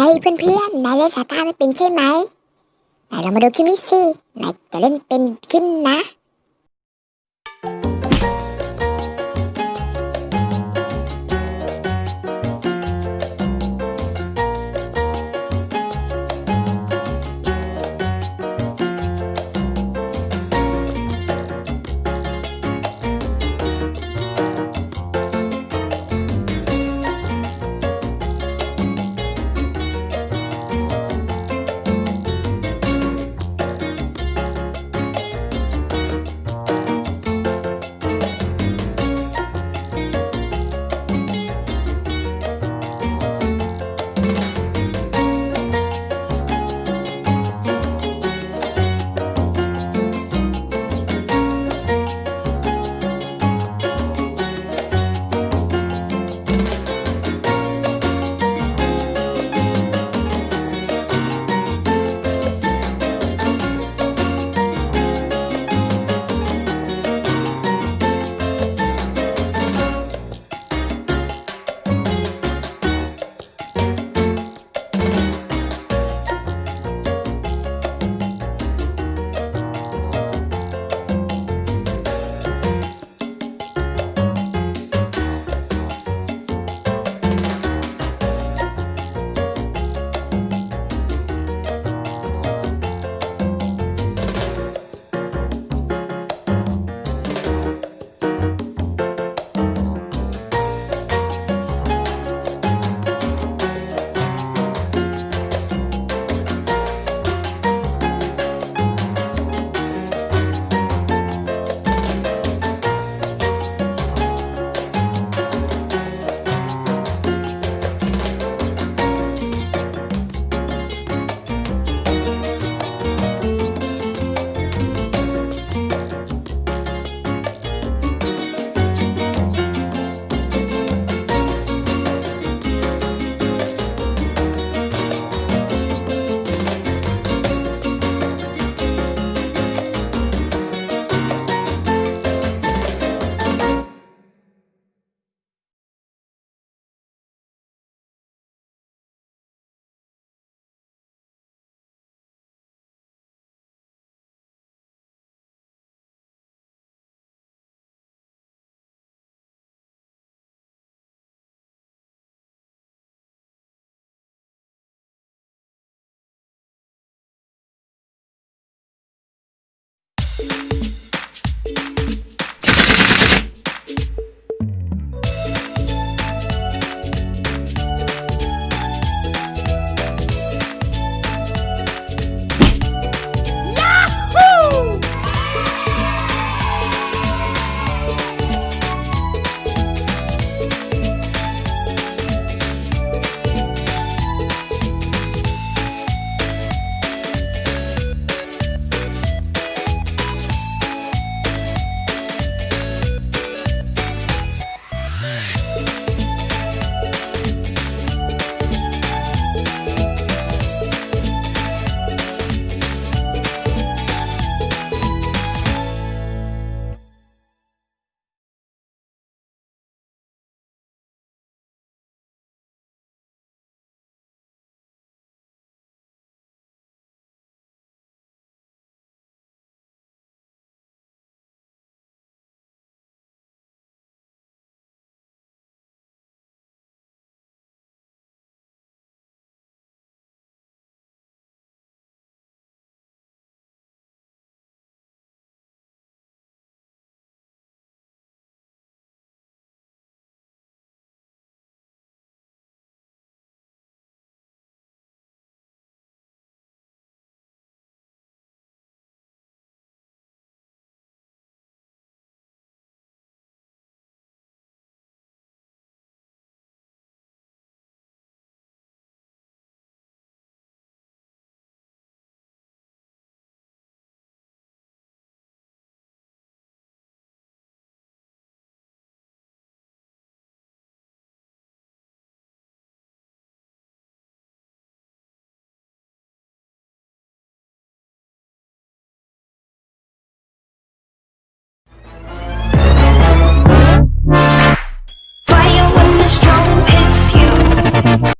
ฮ้ยเพื่อนๆนายเล่นสาตาไม่เป็นใช่ไหมไหนเรามาดูคลิปนี้สินายจะเล่นเป็นขึ้นนะ you